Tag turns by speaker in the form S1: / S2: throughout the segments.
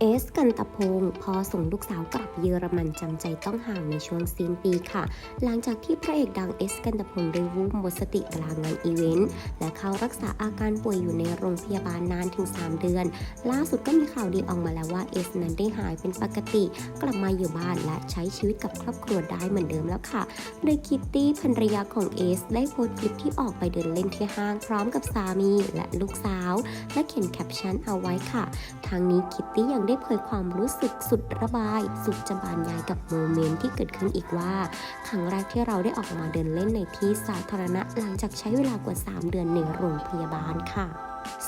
S1: เอสกันตะพงศ์พอส่งลูกสาวกลับเยอรมันจำใจต้องห่างในช่วงสิ้นปีค่ะ หลังจากที่พระเอกดังเอสกันตะพงศ์ได้วูบหมดสติกลางงานอีเวนต์และเข้ารักษาอาการป่วยอยู่ในโรงพยาบาลนานถึง 3 เดือน ล่าสุดก็มีข่าวดีออกมาแล้วว่าเอสนั้นได้หายเป็นปกติ กลับมาอยู่บ้านและใช้ชีวิตกับครอบครัวได้เหมือนเดิมแล้วค่ะ โดยคิตตี้ภรรยาของเอสได้โพสต์คลิปที่ออกไปเดินเล่นที่ห้างพร้อมกับสามีและลูกสาว และเขียนแคปชั่นเอาไว้ค่ะทางนี้คิตตี้ยังได้เผยความรู้สึกสุดระบาย สุดจะบานยายกับโมเมนต์ที่เกิดขึ้นอีกว่า ครั้งแรกที่เราได้ออกมาเดินเล่นในที่สาธารณะหลังจากใช้เวลากว่า 3 เดือนในโรงพยาบาลค่ะ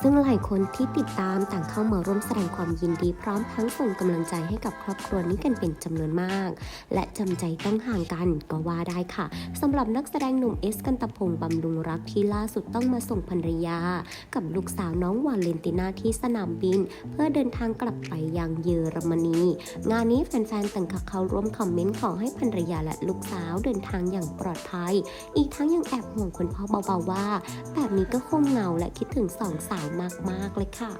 S1: ซึ่งหลายคนที่ติดตามต่างเข้ามาร่วมแสดงความยินดี พร้อมทั้งส่งกำลังใจให้กับครอบครัวนี้กันเป็นจำนวนมาก และจำใจต้องห่างกันก็ว่าได้ค่ะสำหรับนักแสดงหนุ่มเอสกันตพงศ์บำรุงรักที่ล่าสุดต้องมาส่งภรรยา กับลูกสาวน้องวาเลนตินาที่สนามบิน เพื่อเดินทางกลับไปยังเยอรมนี งานนี้แฟนๆต่างเข้าร่วมคอมเมนต์ขอให้ภรรยาและลูกสาวเดินทางอย่างปลอดภัย อีกทั้งยังแอบห่วงคุณพ่อเบาๆว่า แบบนี้ก็คงเหงาและคิดถึงสองสาวมาก ๆ เลยค่ะ